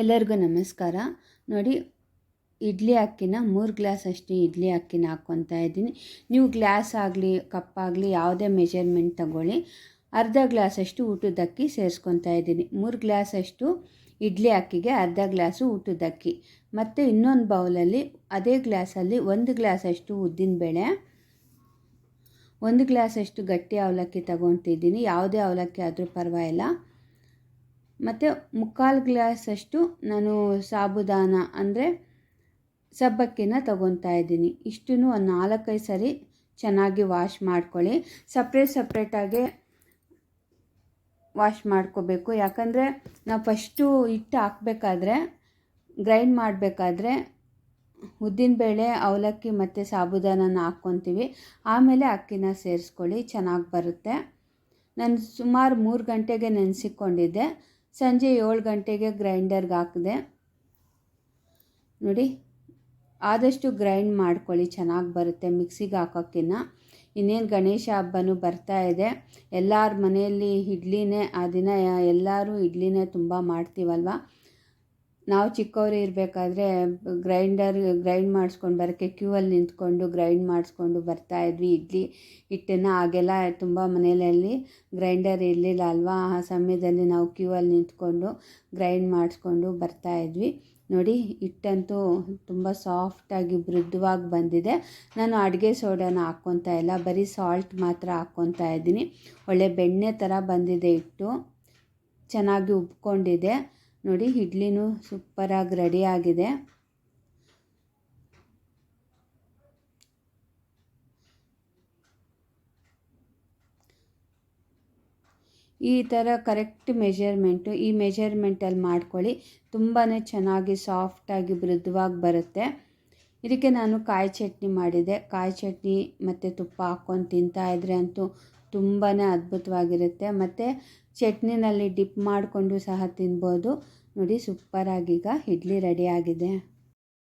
ಎಲ್ಲರಿಗೂ ನಮಸ್ಕಾರ. ನೋಡಿ, ಇಡ್ಲಿ ಅಕ್ಕಿನ ಮೂರು ಗ್ಲಾಸ್ ಅಷ್ಟು ಇಡ್ಲಿ ಅಕ್ಕಿನ ಹಾಕ್ಕೊತಾ ಇದ್ದೀನಿ. ನೀವು ಗ್ಲಾಸ್ ಆಗಲಿ ಕಪ್ಪಾಗಲಿ ಯಾವುದೇ ಮೆಜರ್ಮೆಂಟ್ ತಗೊಳ್ಳಿ. ಅರ್ಧ ಗ್ಲಾಸಷ್ಟು ಊಟದ ಅಕ್ಕಿ ಸೇರಿಸ್ಕೊತಾ ಇದ್ದೀನಿ. ಮೂರು ಗ್ಲಾಸಷ್ಟು ಇಡ್ಲಿ ಅಕ್ಕಿಗೆ ಅರ್ಧ ಗ್ಲಾಸು ಊಟದ ಅಕ್ಕಿ. ಮತ್ತು ಇನ್ನೊಂದು ಬೌಲಲ್ಲಿ, ಅದೇ ಗ್ಲಾಸಲ್ಲಿ ಒಂದು ಗ್ಲಾಸಷ್ಟು ಉದ್ದಿನಬೇಳೆ ಒಂದು ಗ್ಲಾಸಷ್ಟು ಗಟ್ಟಿ ಅವಲಕ್ಕಿ ತಗೊತಿದ್ದೀನಿ. ಯಾವುದೇ ಅವಲಕ್ಕಿ ಆದರೂ ಪರವಾಗಿಲ್ಲ. ಮತ್ತು ಮುಕ್ಕಾಲು ಗ್ಲಾಸಷ್ಟು ನಾನು ಸಾಬುದಾನ ಅಂದರೆ ಸಬ್ಬಕ್ಕಿನ ತಗೊತಾ ಇದ್ದೀನಿ. ಇಷ್ಟನ್ನು ಒಂದು ನಾಲ್ಕೈದು ಸರಿ ಚೆನ್ನಾಗಿ ವಾಶ್ ಮಾಡ್ಕೊಳ್ಳಿ. ಸಪ್ರೇಟ್ ಸಪ್ರೇಟಾಗೆ ವಾಶ್ ಮಾಡ್ಕೋಬೇಕು. ಯಾಕಂದರೆ ನಾವು ಫಸ್ಟು ಹಿಟ್ಟು ಹಾಕ್ಬೇಕಾದ್ರೆ, ಗ್ರೈಂಡ್ ಮಾಡಬೇಕಾದ್ರೆ ಉದ್ದಿನಬೇಳೆ ಅವಲಕ್ಕಿ ಮತ್ತು ಸಾಬುದಾನನ ಹಾಕ್ಕೊತೀವಿ. ಆಮೇಲೆ ಅಕ್ಕಿನ ಸೇರಿಸ್ಕೊಳ್ಳಿ. ಚೆನ್ನಾಗಿ ಬರುತ್ತೆ. ನಾನು ಸುಮಾರು ಮೂರು ಗಂಟೆಗೆ ನೆನೆಸಿಕೊಂಡಿದ್ದೆ. ಸಂಜೆ ಏಳು ಗಂಟೆಗೆ ಗ್ರೈಂಡರ್ಗೆ ಹಾಕಿದೆ. ನೋಡಿ, ಆದಷ್ಟು ಗ್ರೈಂಡ್ ಮಾಡ್ಕೊಳ್ಳಿ, ಚೆನ್ನಾಗಿ ಬರುತ್ತೆ ಮಿಕ್ಸಿಗೆ ಹಾಕೋಕ್ಕಿನ್ನ. ಇನ್ನೇನು ಗಣೇಶ ಹಬ್ಬನೂ ಬರ್ತಾ ಇದೆ. ಎಲ್ಲರ ಮನೆಯಲ್ಲಿ ಇಡ್ಲಿನೇ, ಆ ದಿನ ಎಲ್ಲರೂ ಇಡ್ಲಿನೇ ತುಂಬ ಮಾಡ್ತೀವಲ್ವ? ನಾವು ಚಿಕ್ಕವರು ಇರಬೇಕಾದ್ರೆ ಗ್ರೈಂಡರ್, ಗ್ರೈಂಡ್ ಮಾಡಿಸ್ಕೊಂಡು ಬರೋಕ್ಕೆ ಕ್ಯೂವಲ್ಲಿ ನಿಂತ್ಕೊಂಡು ಗ್ರೈಂಡ್ ಮಾಡಿಸ್ಕೊಂಡು ಬರ್ತಾಯಿದ್ವಿ ಇಡ್ಲಿ ಹಿಟ್ಟನ್ನು ಆಗೆಲ್ಲ ತುಂಬ ಮನೆಯಲ್ಲಿ ಗ್ರೈಂಡರ್ ಇರಲಿಲ್ಲ ಅಲ್ವಾ? ಆ ಸಮಯದಲ್ಲಿ ನಾವು ಕ್ಯೂವಲ್ಲಿ ನಿಂತ್ಕೊಂಡು ಗ್ರೈಂಡ್ ಮಾಡಿಸ್ಕೊಂಡು ಬರ್ತಾಯಿದ್ವಿ ನೋಡಿ, ಹಿಟ್ಟಂತೂ ತುಂಬ ಸಾಫ್ಟಾಗಿ ಮೃದುವಾಗಿ ಬಂದಿದೆ. ನಾನು ಅಡುಗೆ ಸೋಡಾನ ಹಾಕ್ಕೊತಾ ಇಲ್ಲ. ಬರೀ ಸಾಲ್ಟ್ ಮಾತ್ರ ಹಾಕ್ಕೊತಾ ಇದ್ದೀನಿ. ಒಳ್ಳೆ ಬೆಣ್ಣೆ ಥರ ಬಂದಿದೆ ಹಿಟ್ಟು. ಚೆನ್ನಾಗಿ ಉಬ್ಕೊಂಡಿದೆ. ನೋಡಿ, ಇಡ್ಲಿನೂ ಸೂಪರಾಗಿ ಆಗಿದೆ. ಈ ಥರ ಕರೆಕ್ಟ್ ಮೆಜರ್ಮೆಂಟು ಈ ಮೆಜರ್ಮೆಂಟಲ್ಲಿ ಮಾಡ್ಕೊಳ್ಳಿ. ತುಂಬಾ ಚೆನ್ನಾಗಿ ಸಾಫ್ಟಾಗಿ ಮೃದುವಾಗಿ ಬರುತ್ತೆ. ಇದಕ್ಕೆ ನಾನು ಕಾಯಿ ಚಟ್ನಿ ಮಾಡಿದೆ. ಕಾಯಿ ಚಟ್ನಿ ಮತ್ತು ತುಪ್ಪ ಹಾಕ್ಕೊಂಡು ತಿಂತಾಯಿದ್ರೆ ಅಂತೂ ತುಂಬಾ ಅದ್ಭುತವಾಗಿರುತ್ತೆ. ಮತ್ತು ಚಟ್ನಿನಲ್ಲಿ ಡಿಪ್ ಮಾಡಿಕೊಂಡು ಸಹ ತಿನ್ಬೋದು. ನೋಡಿ ಸೂಪರಾಗಿ ಈಗ ಇಡ್ಲಿ ರೆಡಿಯಾಗಿದೆ